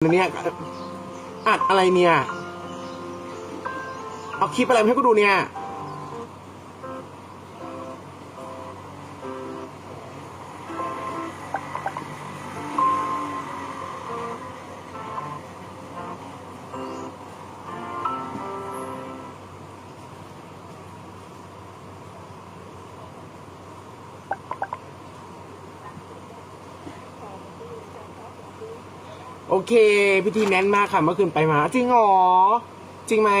เนี่ยอัดอะไรเนี่ย เอาคลิปอะไรมาให้กูดูเนี่ย โอเค พิธีแน่นมากค่ะเมื่อคืนไปมา จริงเหรอ จริงไหม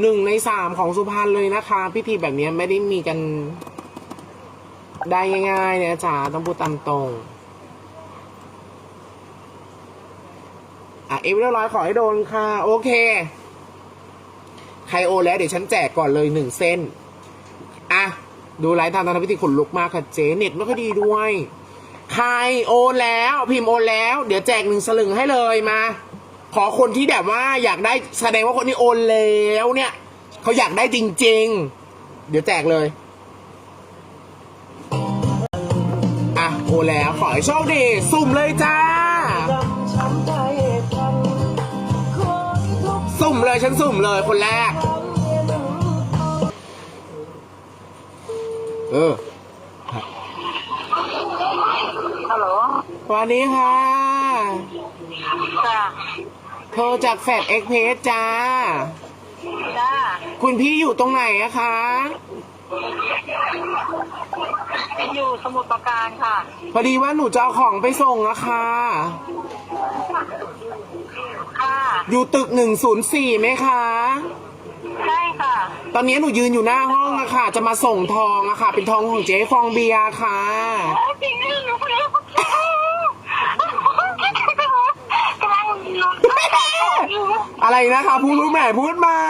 หนึ่งในสามของสุพรรณเลยนะคะ พิธีแบบนี้ไม่ได้มีกันได้ง่ายๆเนี่ยจ๋าต้องพูดตามตรงอะเอฟเรียบร้อยขอให้โดนค่ะ โอเค ใครโอแล้วเดี๋ยวฉันแจกก่อนเลยหนึ่งเส้น อะ ดูไลฟ์ทางตอนพิธีขนลุกมากค่ะเจ๊เน็ตไม่ค่อยดีด้วย ใครโอนแล้วพิมพ์โอนแล้ว เดี๋ยวแจกหนึ่งสลึงให้เลยมา ขอคนที่แบบว่าอยากได้แสดงว่าคนที่โอนแล้วเนี่ยเขาอยากได้จริง ๆ เดี๋ยวแจกเลยอะโอนแล้วขอให้โชคดีสุ่มเลยจ้า สุ่มเลยฉันสุ่มเลยคนแรก เออ ฮัลโหล สวัสดีค่ะจ้าโทรจากแฟดเอ็กเพสจ้า จ้าคุณพี่อยู่ตรงไหนอะคะ อยู่สมุทรปราการค่ะ พอดีว่าหนูจะเอาของไปส่งอะค่ะ ค่ะ อยู่ตึกหนึ่งศูนย์สี่ไหมคะ ใช่ค่ะ ตอนนี้หนูยืนอยู่หน้าห้องอะค่ะ จะมาส่งทองอะค่ะ เป็นทองของเจ๊ฟองเบียร์ค่ะ จริงๆหนูคนนี้กำลังนั่งขายของอยู่ อะไรนะคะ พูดรู้ใหม่พูดใหม่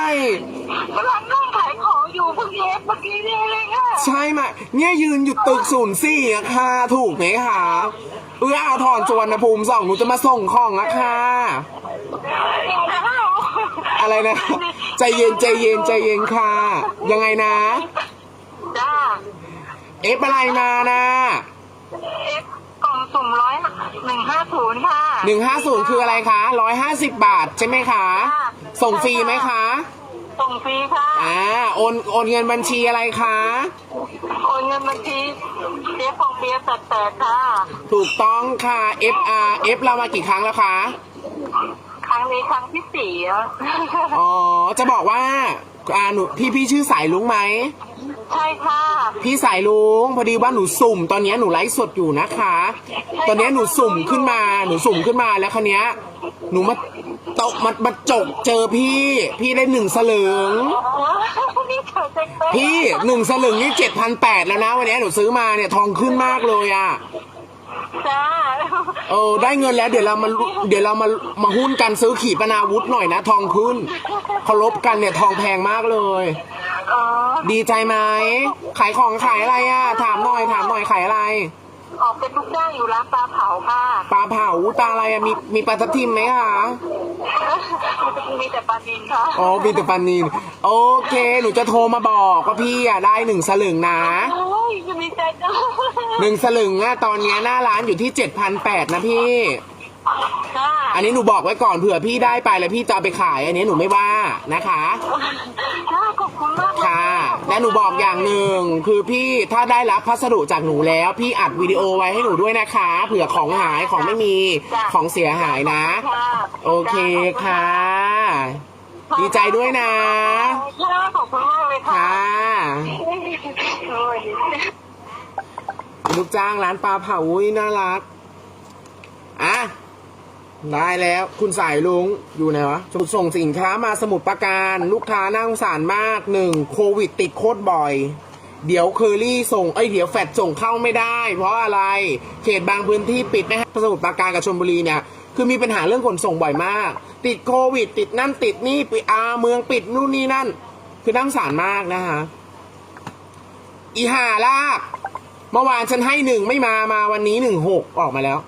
กำลังนั่งขายของอยู่เพิ่งเย็บเมื่อกี้นี่เองค่ะใช่ไหมเนี่ยยืนอยู่ตึกศูนย์สี่อะค่ะ ถูกไหมคะเอื้ออาทรสวนภูมิสองหนูจะมาส่งของอะค่ะอะไรนะใจเย็นใจเย็นใจเย็นค่ะ ยังไงนะจ้าเอฟอะไรมานะเอฟกล่องสุ่มร้อยหนึ่งห้าศูนย์ค่ะหนึ่งห้าศูนย์คืออะไรคะร้อยห้าสิบบาทใช่ไหมคะ ส่งฟรีไหมคะ ส่งฟรีค่ะ อ่า โอน โอนเงินบัญชีอะไรคะ โอนเงินบัญชีเจ๊ฟองเบียร์แปดๆค่ะ ถูกต้องค่ะ FR F เรามากี่ครั้งแล้วคะ ครั้งนี้ครั้งที่สี่แล้วอ๋อ จะบอกว่า อ่า หนู พี่พี่ชื่อสายลุงไหม ใช่ค่ะ พี่สายลุง พอดีว่าหนูสุ่ม ตอนนี้หนูไลฟ์สดอยู่นะคะ ตอนนี้หนูสุ่มขึ้นมา หนูสุ่มขึ้นมาแล้วคันนี้ย หนูมาตกมามาจกเจอพี่ พี่ได้หนึ่งสลึงนี่เธอเจ๊เป๊ะพี่หนึ่งสลึงนี่เจ็ดพันแปดแล้วนะ วันนี้หนูซื้อมาเนี่ยทองขึ้นมากเลยอะจ้าเออได้เงินแล้วเดี๋ยวเรามาเดี๋ยวเรามามาหุ้นกันซื้อขีปนาวุธหน่อยนะทองขึ้นเคารพกันเนี่ยทองแพงมากเลยอ๋อดีใจไหมขายของขายอะไรอะ ถามหน่อยถามหน่อยขายอะไร ออกเป็นลูกจ้างอยู่ร้านปลาเผาค่ะปลา เผาปลาอะไรอะมีมีปลาทับทิมไหมคะมีแต่ปลาดินค่ะอ๋อมีแต่ปลานีนโอเค หนูจะโทรมาบอกว่าพี่อะได้หนึ่งสลึงนะโอ้ยจะมีใจจังหนึ่งสลึงอะตอนเนี้ยหน้าร้านอยู่ที่เจ็ดพันแปดนะพี่ค่ะอันนี้หนูบอกไว้ก่อนเผื่อพี่ได้ไปแล้วพี่จะเอาไปขาย อันนี้หนูไม่ว่านะคะค่ะขอบคุณมากเลยค่ะ และหนูบอกอย่างหนึ่งคือพี่ถ้าได้รับพัสดุจากหนูแล้ว พี่อัดวิดีโอไว้ให้หนูด้วยนะคะเผื่อของหายของไม่มีของเสียหายนะค่ะโอเคค่ะ ดีใจด้วยนะค่ะขอบคุณมากเลยค่ะค่ะโอ้ยลูกจ้างร้านปลาเผาอุ้ยน่ารักอะ ได้แล้วคุณสายลุงอยู่ไหนวะส่งสินค้ามาสมุดประการลูกค้าน่าสงสารมากหนึ่งโควิดติดโคตรบ่อย เดี๋ยวเคอรี่ส่งเอ้ยเดี๋ยวแฟดส่งเข้าไม่ได้ เพราะอะไรเขตบางพื้นที่ปิดนะฮะสมุทรปราการกับชลบุรีเนี่ยคือมีปัญหาเรื่องขนส่งบ่อยมาก ติดโควิด ติดนั่นติดนี่ปิดอาเมืองปิดนู่นนี่นั่น คือน่าสงสารมากนะคะอีหาลากเมื่อวานฉันให้หนึ่งไม่มามาวันนี้หนึ่งหกออกมาแล้ว